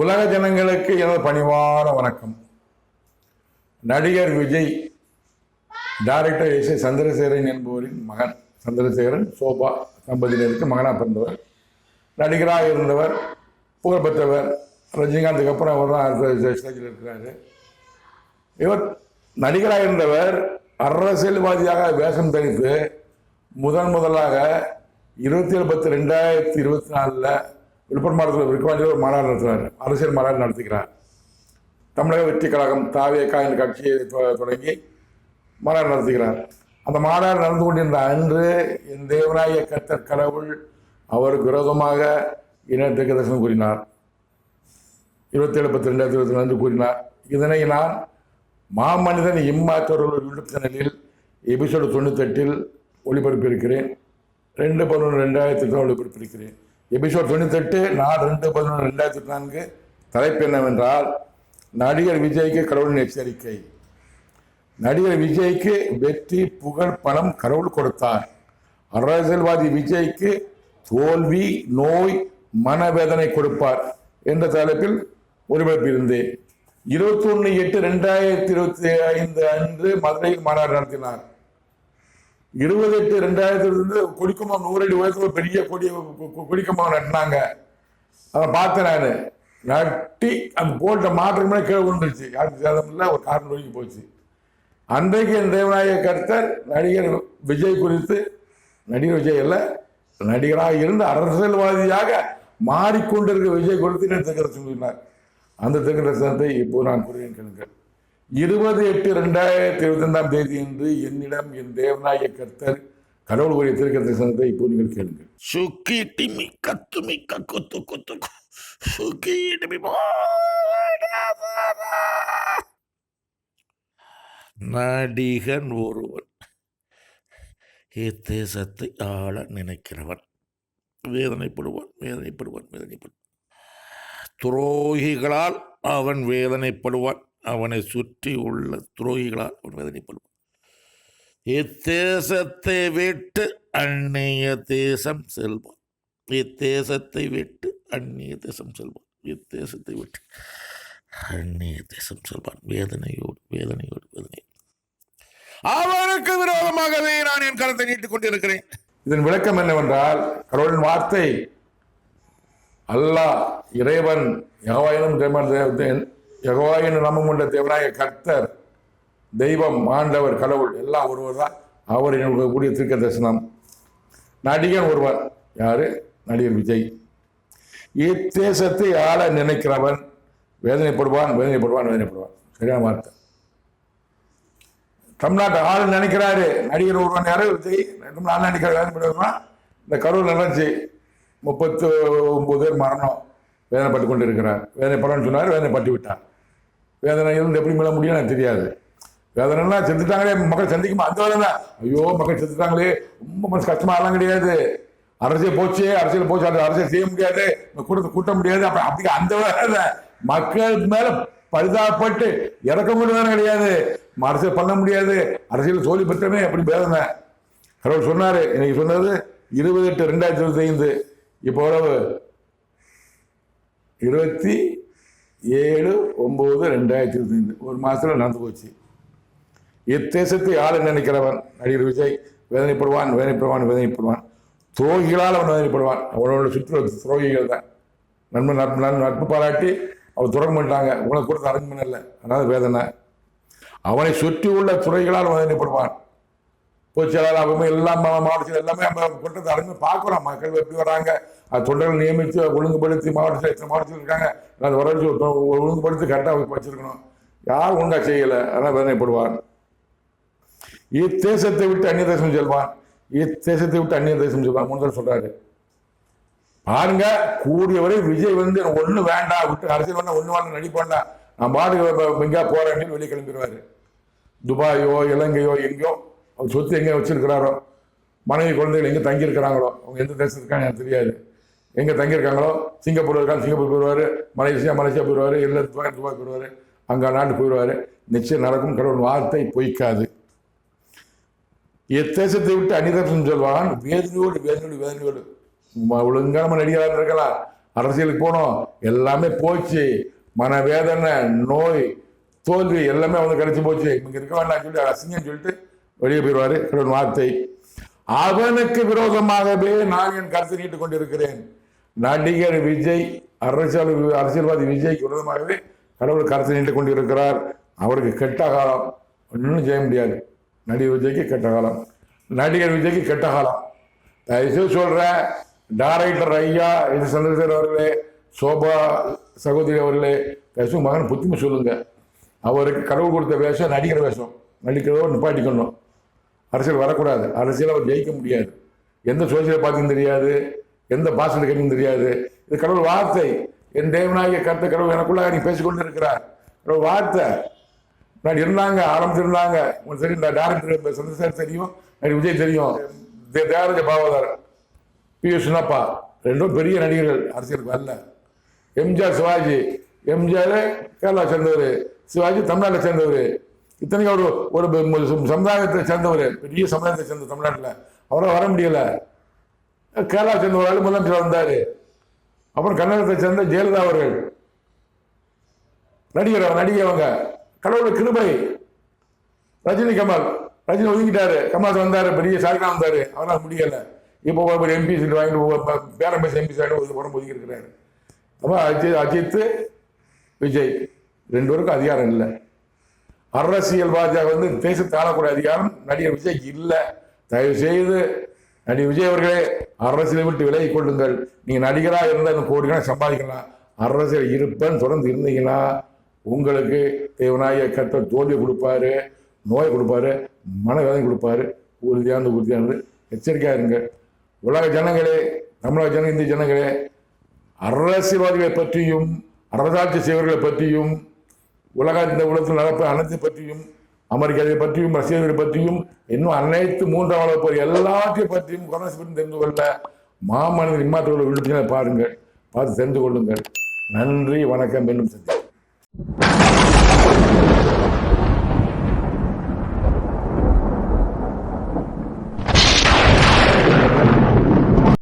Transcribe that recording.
உலக ஜனங்களுக்கு எனது பணிவான வணக்கம். நடிகர் Vijay director S A Chandrasekaran என்பவரின் மகன் சந்திரசேகரன் சோபா தம்பதியினருக்கு மகனாக பிறந்தவர் நடிகராக இருந்தவர் புகழ்பெற்றவர் ரஜினிகாந்துக்கு அப்புறம் அவர் தான் அடுத்த ஸ்டேஜில் இருக்கிறாரு. இவர் நடிகராக இருந்தவர் அரசியல்வாதியாக வேஷம் தரித்து முதன் முதலாக இருபத்தி ஏழு பத்து ரெண்டாயிரத்தி இருபத்தி நாலில் விழுப்புரம் மாவட்டத்தில் விருக்கவாண்டியில் ஒரு மாநாடு நடத்துகிறார் அரசியல் மாநாடு நடத்துகிறார் தமிழக வெற்றி கழகம் தாவியக்கா என்ற கட்சியை தொ- தொடங்கி மாநாடு நடத்துகிறார் அந்த மாநாடு நடந்து கொண்டிருந்த அன்று என் தேவராய கத்தர் கடவுள் அவருக்கு விரோதமாக இனத்துக்கு தரிசனம் கூறினார். இருபத்தேழு பத்து ரெண்டாயிரத்தி இருபத்தி ரெண்டு கூறினார். இதனை நான் மாமனிதன் இம்மாற்றவர்கள் யூடியூப் சேனலில் எபிசோடு தொண்ணூத்தெட்டில் ஒளிபரப்பியிருக்கிறேன். ரெண்டு பதினொன்று ரெண்டாயிரத்தி எட்டு ஒளிபரப்பியிருக்கிறேன். எபிசோட் தொண்ணூத்தெட்டு நான் ரெண்டு பதினொன்று ரெண்டாயிரத்தி நான்கு. தலைப்பு என்னவென்றால் நடிகர் விஜய்க்கு கடவுளின் எச்சரிக்கை. நடிகர் விஜய்க்கு வெற்றி புகழ் பணம் கடவுள் கொடுத்தார். அரசியல்வாதி விஜய்க்கு தோல்வி நோய் மனவேதனை கொடுப்பார் என்ற தலைப்பில் ஒளிபரப்பியிருந்தேன் இருபத்தி ஒன்று எட்டு ரெண்டாயிரத்தி இருபத்தி ஐந்து அன்று மதுரையில் மாநாடு நடத்தினார். இருபது எட்டு ரெண்டாயிரத்துலேருந்து இருந்து நூறடி உயரத்தில் பெரிய கொடி கொடிக்கம்பம் நட்டினாங்க. அதை பார்த்தேன் நான் நட்டி அந்த போட்ட மாற்றம் மேலே கீழே விழுந்துருச்சு. யாருக்கு சேதம் இல்லை ஒரு காரணம் நோக்கி போச்சு. அன்றைக்கு என் தேவநாயக கர்த்தர் நடிகர் விஜய் குறித்து நடிகர் விஜய் இல்லை நடிகராக இருந்து அரசியல்வாதியாக மாறிக்கொண்டிருக்க விஜய் குறித்து நான் திருக்கரசன் சொன்னார். அந்த திருக்கரசனத்தை இப்போ நான் கூறுகிறேன் கேளுங்கள். இருபது எட்டு ரெண்டாயிரத்தி இருபத்தி ரெண்டாம் தேதி என்று என்னிடம் என் தேவநாய கர்த்தர் கடவுள் கூறிய திருக்கரசனத்தை இப்போ நீங்கள் கேளுங்கள். குத்து கொத்து கு சுகி டிமி நடிகன் ஒருவன். இத்தேசத்தை ஆள நினைக்கிறவன். வேதனைப்படுவான் வேதனைப்படுவான் வேதனைப்படுவான். துரோகிகளால் அவன் வேதனைப்படுவான். அவனை சுற்றி உள்ள துரோகிகளால் அவன் வேதனைப்படுவான். இத்தேசத்தை விட்டு அந்நிய தேசம் செல்வான். இத்தேசத்தை விட்டு அந்நிய தேசம் செல்வான். இத்தேசத்தை விட்டு அந்நிய தேசம் செல்வான். வேதனையோடு வேதனையோடு வேதனை. அவனுக்கு விரோதமாகவே நான் என் கருத்தை நீட்டிக் கொண்டிருக்கிறேன். இதன் விளக்கம் என்னவென்றால் கடவுளின் வார்த்தை அல்லாஹ் இறைவன் யகவாயினும் தேவன் யகவாயின் நாமம் கொண்ட தேவனாய கர்த்தர் தெய்வம் ஆண்டவர் கடவுள் எல்லாம் ஒருவர் தான். அவர் என்னுடைய கூடிய திருக்க தரிசனம். நடிகன் ஒருவர். யாரு? நடிகர் விஜய். இத்தேசத்தை ஆள நினைக்கிறவன் வேதனைப்படுவான் வேதனைப்படுவான் வேதனைப்படுவான். சரியான வார்த்தை. தமிழ்நாட்டை ஆள் நினைக்கிறாரு. நடிகர் ஒருவன் யாரு? விஜய். நம்ம ஆள் நினைக்கிறாரு இந்த கரூர் நடந்துச்சு முப்பத்து ஒன்பது பேர் மரணம். வேதனைப்பட்டு கொண்டு இருக்கிறார் வேதனைப்படன்னு சொன்னார் வேதனைப்பட்டு விட்டார். வேதனை இருந்து எப்படி மீள முடியும் எனக்கு தெரியாது. வேதனைனா செத்துட்டாங்களே மக்கள் சந்திக்குமா? அந்த வேதனை ஐயோ மக்கள் செத்துட்டாங்களே ரொம்ப மனசு கஷ்டமாகலாம் கிடையாது. அரசியல் போச்சு அரசியல் போச்சு அந்த அரசியல் செய்ய முடியாது. கூட்டத்தை கூட்ட முடியாது. அப்ப அப்படி அந்த வேதனை. மக்கள் மேல பரிதாபப்பட்டு இறக்க முடியும் கிடையாது. அரசியல் பண்ண முடியாது. அரசியல் தோல்வி பெற்றமே அப்படி வேதனை. கடவுள் சொன்னாரு இன்னைக்கு சொன்னது இருபது எட்டு ரெண்டாயிரத்தி இருபத்தி ஐந்து இப்போ இருபத்தி ஏழு ஒம்பது ரெண்டாயிரத்தி இருபத்தி ஐந்து. ஒரு மாதத்தில் நடந்து போச்சு. இத்தேசத்தை ஆள நினைக்கிறவன் நடிகர் விஜய் வேதனைப்படுவான் வேதனைப்படுவான் வேதனைப்படுவான். துரோகிகளால் அவன் வேதனைப்படுவான். அவனோட சுற்று துரோகிகள் தான். நண்பன் நட்பு நட்பு நட்பு பாராட்டி அவன் துறங்க மாட்டாங்க உனக்கு கொடுத்த அரங்கு பண்ணல அதனால் வேதனை. அவனை சுற்றி உள்ள துறைகளால் வேதனைப்படுவான். பொதுச்செயலாளர் அவங்க எல்லாம் மாவட்டத்தில் எல்லாமே நம்ம கொண்டது அரங்கு பார்க்குறோம் மக்கள் எப்படி வராங்க? அது தொண்டர்கள் நியமித்து ஒழுங்குபடுத்தி மாவட்டத்தில் எத்தனை மாவட்டத்தில் இருக்காங்க? அது வர ஒழுங்குபடுத்தி கரெக்டாக வச்சிருக்கணும். யார் ஒழுங்காக செய்யலை? அதனால் வேதனைப்படுவார். இத்தேசத்தை விட்டு அந்நிய தேசம் செல்வான். இத்தேசத்தை விட்டு அந்நிய தேசம் செல்வான். முதல் சொல்கிறாரு பாருங்க கூடியவரை விஜய் வந்து ஒன்றும் வேண்டாம் விட்டு அரசியல் வேண்டாம் ஒன்று வேண்டாம். நடிப்பாண்டா நான் பாடு எங்கேயா போகிறேன் வெளியே கிளம்பிடுவார். துபாயோ இலங்கையோ எங்கேயோ அவர் சொத்து எங்கே வச்சிருக்கிறாரோ மனைவி குழந்தைகள் எங்கே தங்கியிருக்கிறாங்களோ அவங்க எந்த தேசத்துக்கு இருக்காங்க எனக்கு தெரியாது. எங்கே தங்கியிருக்காங்களோ சிங்கப்பூர் இருக்காங்க சிங்கப்பூர் போயிடுவார் மலேசியா மலேசியா போயிடுவார் இல்லை துபாய் துபாய் போயிடுவார் அங்கே நாட்டு போயிடுவார். நிச்சயம் நடக்கும் கடவுள் வார்த்தை பொய்க்காது. எத்தேசத்தை விட்டு அநிதர்சனம் சொல்வான் வேதனையோடு வேதனையோடு வேதனையோடு. ம- நடிகராக இருக்கலாம் அரசியலுக்கு போனோம் எல்லாமே போச்சு. மனவேதனை நோய் தோல்வி எல்லாமே வந்து கிடைச்சி போச்சு. இங்கே இருக்க வேண்டாம் சொல்லி அசிங்கம் சொல்லிட்டு வெளியே போயிடுவாரு. கடவுள் வார்த்தை. அவனுக்கு விரோதமாகவே நான் என் கருத்து நீட்டுக் கொண்டிருக்கிறேன். நடிகர் விஜய் அரசியல் அரசியல்வாதி விஜய்க்கு விரோதமாகவே கடவுள் கருத்து நீட்டுக் கொண்டிருக்கிறார். அவருக்கு கெட்ட காலம். ஒன்றும் செய்ய முடியாது. நடிகர் விஜய்க்கு கெட்ட காலம். நடிகர் விஜய்க்கு கெட்ட காலம். தயவுசெய்து சொல்றேன் டைரக்டர் ஐயா இது சந்திரசேகர் அவர்களே சோபா சகோதரி அவர்களே தயவுசெய்து மகன் புத்திமை சொல்லுங்க. அவருக்கு கடவுள் கொடுத்த வேஷம் நடிகர் வேஷம். நடிக்கிறதோ நிப்பாட்டிக்கணும். அரசியல் வரக்கூடாது. அரசியல் அவர் ஜெயிக்க முடியாது. எந்த சோசியல் பார்ட்டியும் தெரியாது. எந்த பாசன கட்சியும் தெரியாது. இது கடவுள் வார்த்தை. என் தேவநாயக கருத்த கடவுள் எனக்குள்ளாக நீ பேசிக்கொண்டு இருக்கிறார். கடவுள் வார்த்தை. நான் இருந்தாங்க ஆரம்பிச்சிருந்தாங்க. உங்களுக்கு தெரியும் டேரக்டர் சந்திரசார் தெரியும் எனக்கு விஜய் தெரியும். தே- தேவராஜ பாவதார் பி ரெண்டும் பெரிய நடிகர்கள். அரசியலுக்கு வரல. எம்ஜிஆர் சிவாஜி. எம்ஜிஆர் கேரளா சேர்ந்தவர். சிவாஜி தமிழ்நாட்டை சேர்ந்தவர். இத்தனைக்கு ஒரு ஒரு சமுதாயத்தை சேர்ந்தவர் பெரிய சமுதாயத்தை சேர்ந்த தமிழ்நாட்டில். அவரால் வர முடியல. கேரளா சேர்ந்த ஒரு ஆள் முதலமைச்சர் வந்தார் அப்புறம் கன்னடத்தை சேர்ந்த ஜெயலலிதா அவர்கள். நடிகர் நடிகை அவங்க. கடவுள் கிருபை. ரஜினி கமல். ரஜினி ஒதுங்கிட்டாரு. கமல் வந்தார். பெரிய சாதனா வந்தார். அவரால் முடியல. இப்போ ஒரு எம்பி சீட் வாங்கிட்டு பேரம் பேச எம்பி சைடு ஒரு உடம்பு ஒதுக்கி இருக்கிறாரு. அப்போ அஜித் அஜித் விஜய். ரெண்டு பேருக்கும் அதிகாரம் இல்லை. அரசியல்வாதியாக வந்து தேசத்தை ஆளக்கூடிய அதிகாரம் நடிகர் விஜய்க்கு இல்லை. தயவு செய்து நடிகர் விஜய் அவர்களே அரசியலை விட்டு விலகி கொள்ளுங்கள். நீங்க நடிகராக இருந்தால் இந்த சம்பாதிக்கலாம். அரசியல் இருப்பேன்னு தொடர்ந்து இருந்தீங்கன்னா உங்களுக்கு தேவனாய கற்ற தோல்வியை கொடுப்பாரு நோயை கொடுப்பாரு மனவேதனை கொடுப்பாரு. உறுதியானது உறுதியானது எச்சரிக்கையாக இருங்க உலக ஜனங்களே தமிழக ஜன இந்திய ஜனங்களே அரசியல்வாதிகளை பற்றியும் அரசாட்சி செய்வர்களை பற்றியும் உலக இந்த உலகத்தில் நடப்பு அனைத்து பற்றியும் அமெரிக்காவை பற்றியும் ரஷ்யர்களை பற்றியும் இன்னும் அனைத்து மூன்றாம் உலக எல்லாத்தையும் பற்றியும் கொரோனா பற்றி தெரிந்து கொள்ள மாமனிதன் இம்மாத்தோட விழுப்புகளை பாருங்கள் பார்த்து தெரிந்து கொள்ளுங்கள். நன்றி வணக்கம். மீண்டும் சந்தி